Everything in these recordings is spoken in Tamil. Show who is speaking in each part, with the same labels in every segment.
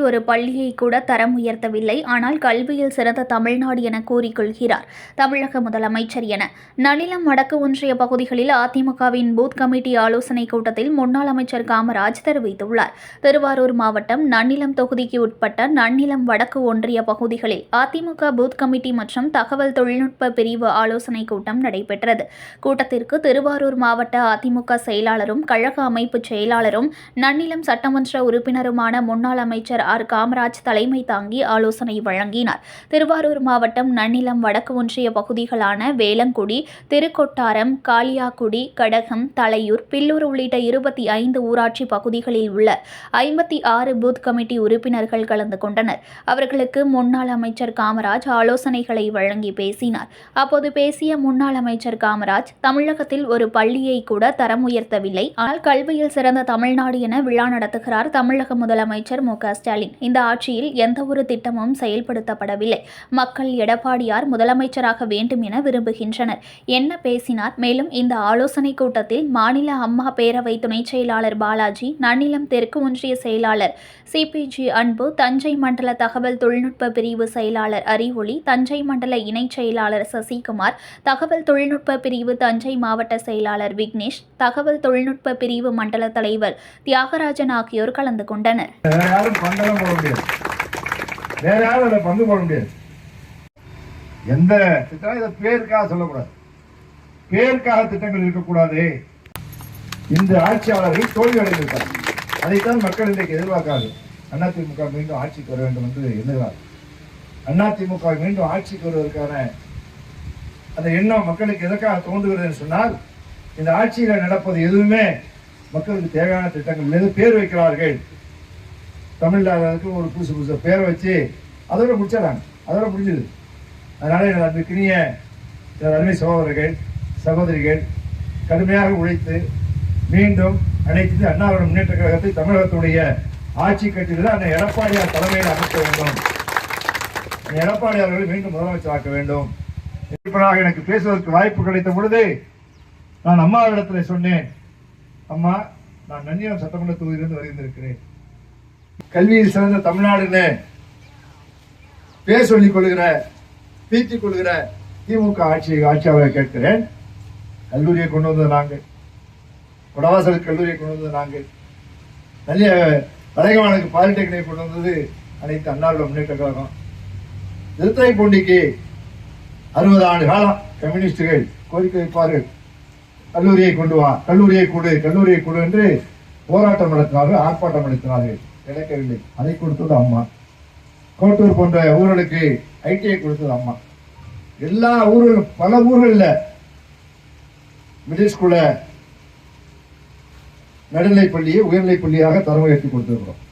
Speaker 1: ஒரு பள்ளியை கூட தரம் உயர்த்தவில்லை. ஆனால் கல்வியில் சிறந்த தமிழ்நாடு என கூறிக்கொள்கிறார் தமிழக முதலமைச்சர் என. நனிலம் வடக்கு ஒன்றிய பகுதிகளில் அதிமுகவின் பூத் கமிட்டி ஆலோசனை கூட்டத்தில் முன்னாள் அமைச்சர் காமராஜ் தெரிவித்துள்ளார். திருவாரூர் மாவட்டம் நன்னிலம் தொகுதிக்கு உட்பட்ட நன்னிலம் வடக்கு ஒன்றிய பகுதிகளில் அதிமுக பூத் கமிட்டி மற்றும் தகவல் தொழில்நுட்ப பிரிவு ஆலோசனை கூட்டம் நடைபெற்றது. கூட்டத்திற்கு திருவாரூர் மாவட்ட அதிமுக செயலாளரும் கழக அமைப்பு செயலாளரும் நன்னிலம் சட்டமன்ற உறுப்பினருமான முன்னாள் அமைச்சர் ஆர். காமராஜ் தலைமை தாங்கி ஆலோசனை வழங்கினார். திருவாரூர் மாவட்டம் நன்னிலம் வடக்கு ஒன்றிய பகுதிகளான வேளங்குடி திருக்கொட்டாரம் காளியாக்குடி கடகம் தலையூர் பில்லூர் உள்ளிட்ட இருபத்தி ஐந்து ஊராட்சி பகுதிகளில் உள்ள ஐம்பத்தி ஆறு பூத் கமிட்டி உறுப்பினர்கள் கலந்து கொண்டனர். அவர்களுக்கு முன்னாள் அமைச்சர் காமராஜ் ஆலோசனைகளை வழங்கி பேசினார். அப்போது பேசிய முன்னாள் அமைச்சர் காமராஜ் தமிழகத்தில் ஒரு பள்ளியை கூட தரம் உயர்த்தவில்லை. ஆனால் கல்வியில் சிறந்த தமிழ்நாடு என விழா நடத்துகிறார் தமிழக முதலமைச்சர் மு. க. ஸ்டாலின். இந்த ஆட்சியில் எந்த ஒரு திட்டமும் செயல்படுத்தப்படவில்லை. மக்கள் எடப்பாடியார் முதலமைச்சராக வேண்டும் என விரும்புகின்றனர். என்ன பேசினார்? மேலும் இந்த ஆலோசனை கூட்டத்தில் மாநில அம்மா பேரவை துணைச் செயலாளர் பாலாஜி நன்னிலம் தெற்கு ஒன்றிய செயலாளர் சிபிஜி அன்பு தஞ்சை மண்டல தகவல் தொழில்நுட்ப பிரிவு செயலாளர் அறிவொளி தஞ்சை மண்டல இணைச் செயலாளர் சசிகுமார் தகவல் தொழில்நுட்ப பிரிவு தஞ்சை மாவட்ட செயலாளர் விக்னேஷ் தகவல் தொழில்நுட்ப பிரிவு மண்டல தலைவர் தியாகராஜன் ஆகியோர் கலந்து கொண்டனர்.
Speaker 2: யாரும் பங்கெல்லாம் போட முடியாது. வேற யாரும் அதில் பங்கு போட முடியாது. எந்த திட்டம் இதை பேருக்காக சொல்லக்கூடாது. பேருக்காக திட்டங்கள் இருக்கக்கூடாது. இந்த ஆட்சியாளர்கள் தோல்வி அடைந்திருக்கார் அதைத்தான் மக்கள் இன்றைக்கு எதிர்பார்க்காது அதிமுக மீண்டும் ஆட்சிக்கு வர வேண்டும் என்று எண்ணுகிறார் அதிமுக மீண்டும் ஆட்சிக்கு வருவதற்கான அந்த எண்ணம் மக்களுக்கு எதற்காக தோன்றுகிறது சொன்னால் இந்த ஆட்சியில் நடப்பது எதுவுமே மக்களுக்கு தேவையான திட்டங்கள் மீது பேர் வைக்கிறார்கள். தமிழ்நாடுக்கு ஒரு புதுசு புதுசு பேரை வச்சு அதோட முடிச்சிடறாங்க அதோட முடிஞ்சது. அதனால் எனது அன்புக்கினிய எனது அருமை சகோதரர்கள் சகோதரிகள் கடுமையாக உழைத்து மீண்டும் அனைத்து அண்ணாவோட முன்னேற்ற கழகத்தை தமிழகத்துடைய ஆட்சி கட்சியில் அந்த எடப்பாடியார் தலைமையில் அமைக்க வேண்டும். எடப்பாடி எடப்பாடியார் அவர்களை மீண்டும் முதலமைச்சராக்க வேண்டும். இப்படாக எனக்கு பேசுவதற்கு வாய்ப்பு கிடைத்த பொழுது நான் அம்மாவிடத்தில் சொன்னேன் அம்மா நான் நன்னியம் சட்டமன்ற தொகுதியிலிருந்து வருகின்றிருக்கிறேன். கல்வியில் சிறந்த தமிழ்நாடுன்னு பேர் சொல்லிக் கொள்கிற பீத்திக் கொள்கிற திமுக ஆட்சி ஆட்சியாளரை கேட்கிறேன். கல்லூரியை கொண்டு வந்தது நாங்கள். குடவாசல் கல்லூரியை கொண்டு வந்தது நாங்கள். நல்ல வடகவானுக்கு பாலிடெக்னிக் கொண்டு வந்தது அனைத்து அன்னாரோட முன்னேற்ற கழகம். திருத்துறைப்பூண்டிக்கு அறுபது ஆண்டு காலம் கம்யூனிஸ்டுகள் கோரிக்கை வைப்பார்கள். கல்லூரியை கொண்டு வா கல்லூரியை கொடு கல்லூரியை கொடு என்று போராட்டம் நடத்தினார்கள் ஆர்ப்பாட்டம் நடத்தினார்கள். கிடைக்கவில்லை அதை கொடுத்தது அம்மா. கோட்டூர் போன்ற ஊர்களுக்கு ஐடிஐ கொடுத்தது அம்மா. எல்லா ஊர்களும் பல ஊர்களில் மிடில் ஸ்கூலில் நடுநிலைப் பள்ளியை உயர்நிலைப் பள்ளியாக தரம் உயர்த்தி கொடுத்துருக்குறோம்.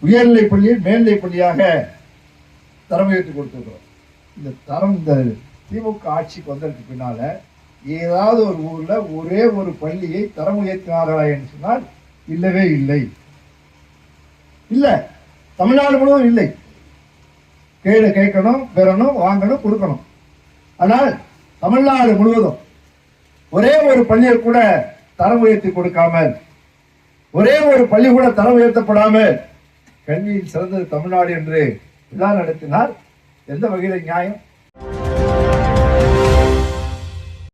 Speaker 2: உயர்நிலைப் பள்ளியை மேல்நிலைப் பள்ளியாக தரம் உயர்த்தி கொடுத்திருக்கிறோம். இந்த தரம் இந்த திமுக ஆட்சிக்கு வந்ததுக்கு பின்னால ஏதாவது ஒரு ஊரில் ஒரே ஒரு பள்ளியை தரம் உயர்த்தினார்களா என்று சொன்னால் இல்லவே இல்லை. இல்லை. தமிழ்நாடு முழுவதும் இல்லை. கேடு கேட்கணும் பெறணும் வாங்கணும் கொடுக்கணும். ஆனால் தமிழ்நாடு முழுவதும் ஒரே ஒரு பள்ளியை கூட தரம் உயர்த்தி கொடுக்காமல் ஒரே ஒரு பள்ளி கூட தரம் உயர்த்தப்படாமல் கல்வியில் சிறந்தது தமிழ்நாடு என்று விழா நடத்தினால் எந்த வகையில் நியாயம்?